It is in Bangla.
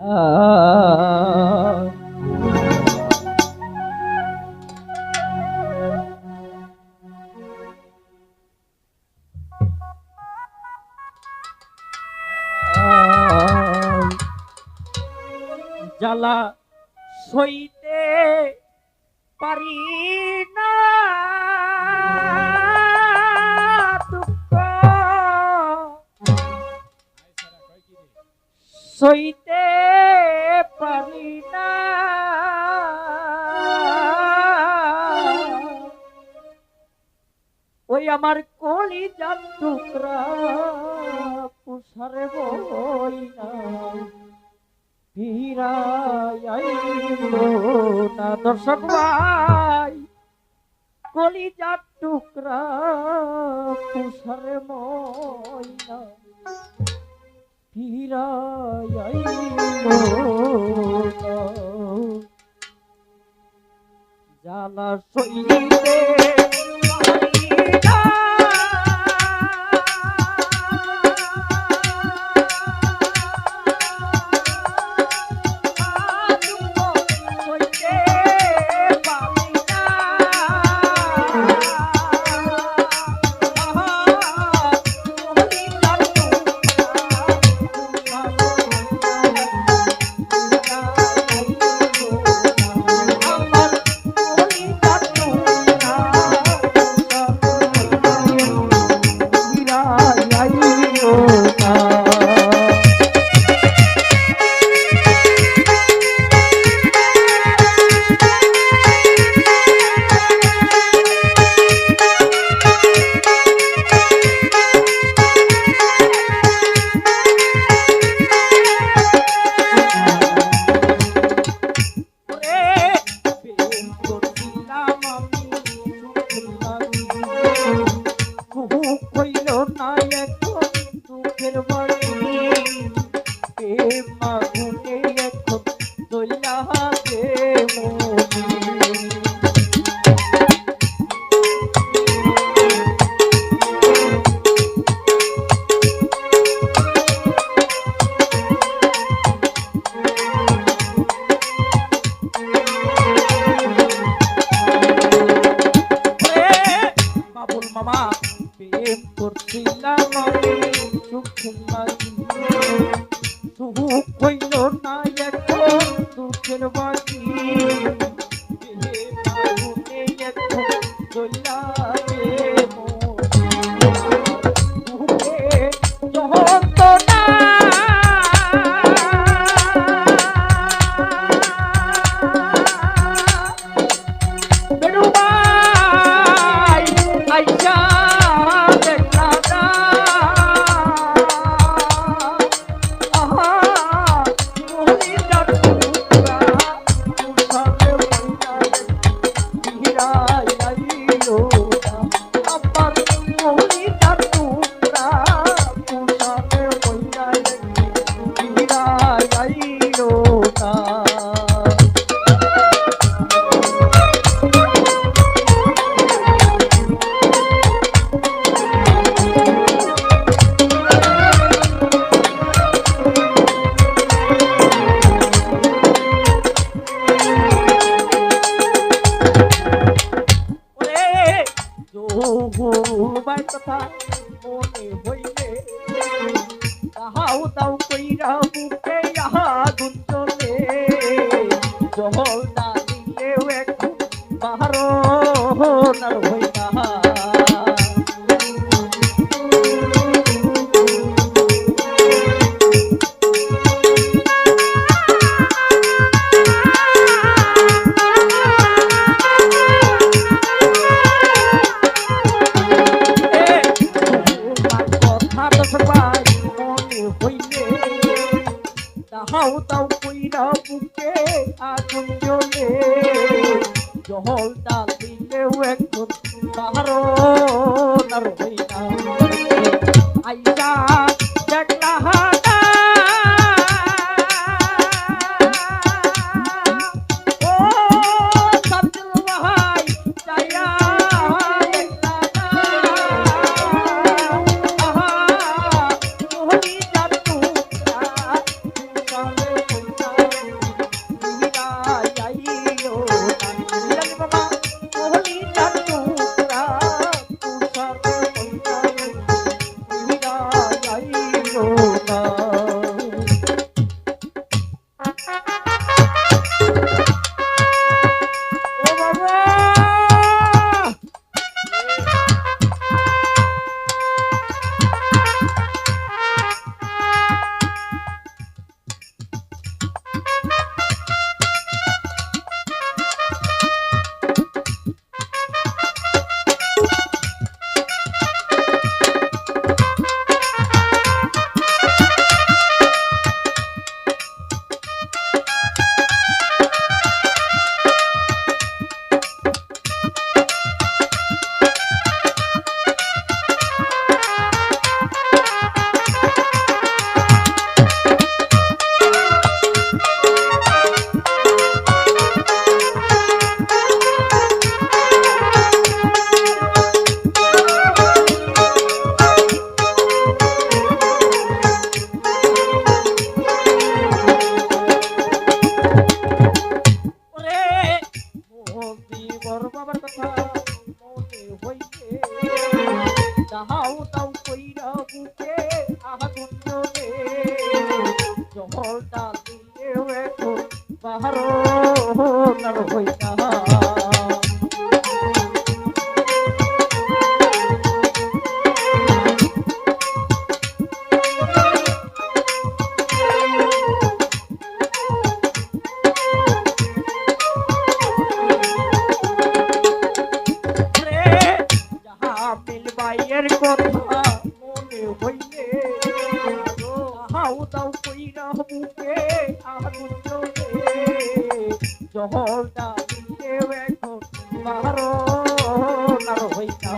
জ্বালা সইতে পারি না। আমার কলি যান টুকরা পুষারে বই না ফিরাইলো না দর্শক ভাই, কলিজার টুকরা পুষারে না। জ্বালা সইতে আমি সুখের বাজি সুখ হইল না এখন দুঃখের বাজি প্রেম যোগুবাই কথা মনে হইলে তাহাও দাও কইরা বাহারো তাহাও তাও কইরা বুকে আগুন জ্বলে। জহল ডাল দিলেও এখন তাহারও নার হইনা আইসা দিলেও এখন বাহারো হইয়া দাও দাও কইরা বুকে আগুন জ্বলে জহর দাবিতে এখন বারো নার হইতা